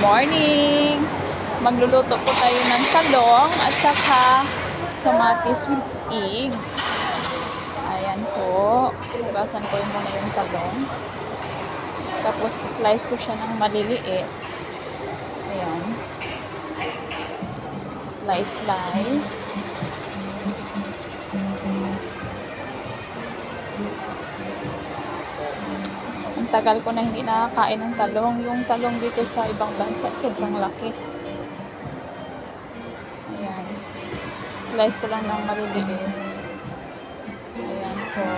morning! Magluluto po tayo ng talong at saka kamatis with egg. Ayan po. Hugasan ko muna yung talong. Tapos slice ko siya ng maliliit. Ayan. Slice, slice. Tagal ko na hindi nakakain ng talong. Yung talong dito sa ibang bansa, sobrang laki. Ayan. Slice ko lang ng maliliit. Ayan po.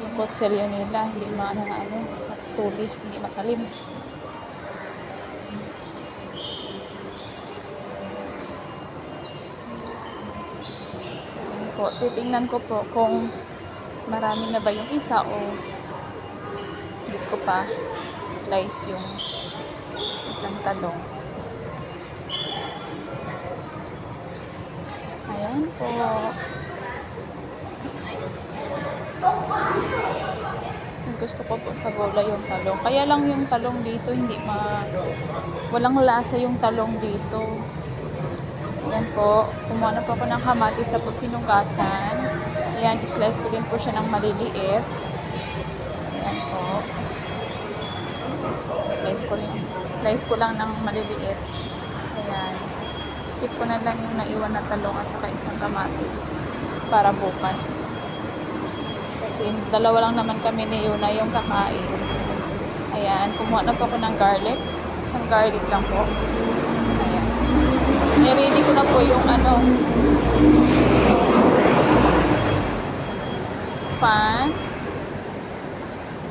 Yung kutsilyo nila, hindi maano ano, matulis, hindi matalim. Po, titingnan ko po kung marami na ba yung isa o hindi ko pa slice yung isang talong. Ayan po. Gusto ko po sa gola yung talong. Kaya lang yung talong dito hindi ma... Walang lasa yung talong dito. Ayan po. Kumuha na po ako ng kamatis tapos sinugasan. Ayan, slice ko din po siya ng maliliit. Ayan po. Slice ko lang, slice ko lang ng maliliit. Ayan. Keep ko na lang yung naiwan na talong at saka isang kamatis para bukas. Kasi dalawa lang naman kami ni Yuna yung kakain. Ayan, kumuha na po ako ng garlic. Isang garlic lang po. Niready ko na po yung ano, fan.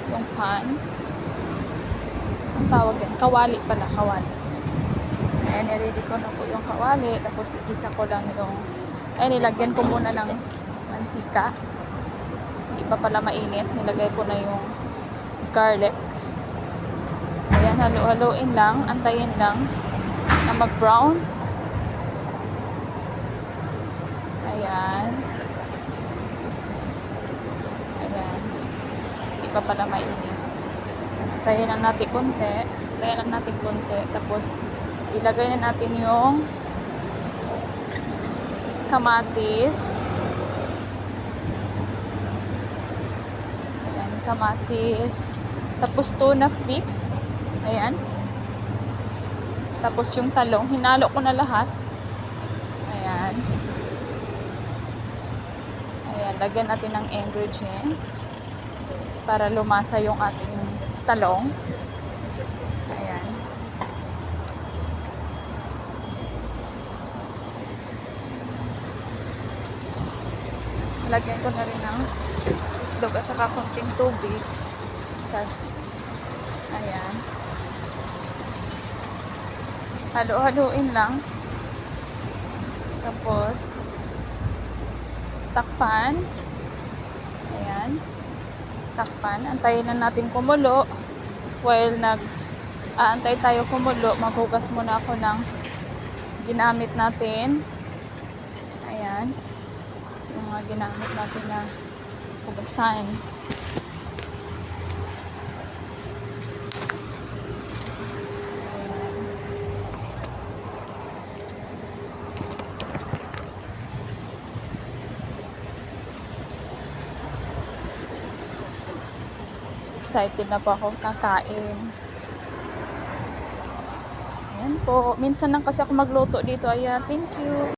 Yung pan. Ang tawag dyan, kawali pala, kawali. Ayan, niready ko na po yung kawali. Tapos igisa ko lang yung, ayan, nilagyan ko muna ng mantika. Hindi pa pala mainit. Nilagay ko na yung garlic. Ayan, halo-haloin lang. Antayin lang na mag-brown. Ayan. Ayan. Hindi pa pala mainit. Antayin lang natin konti. Antayin lang natin konti. Tapos, ilagay na natin yung kamatis. Ayan, kamatis. Tapos, tuna flakes. Ayan. Tapos, yung talong. Hinalo ko na lahat. Ayan. Lagyan natin ng ingredients para lumasa yung ating talong. Ayan. Lagyan ko na rin ng itlog at saka konting tubig. Tapos, ayan. Halo-haluin lang. Tapos, takpan. Ayan. Takpan. Antayin na natin kumulo. While nag aantay tayo kumulo, maghugas muna ako ng ginamit natin. Ayan. Yung mga ginamit natin na hugasan. Excited na po akong kakain. Ayan po. Minsan lang kasi ako magluto dito. Ayan, thank you.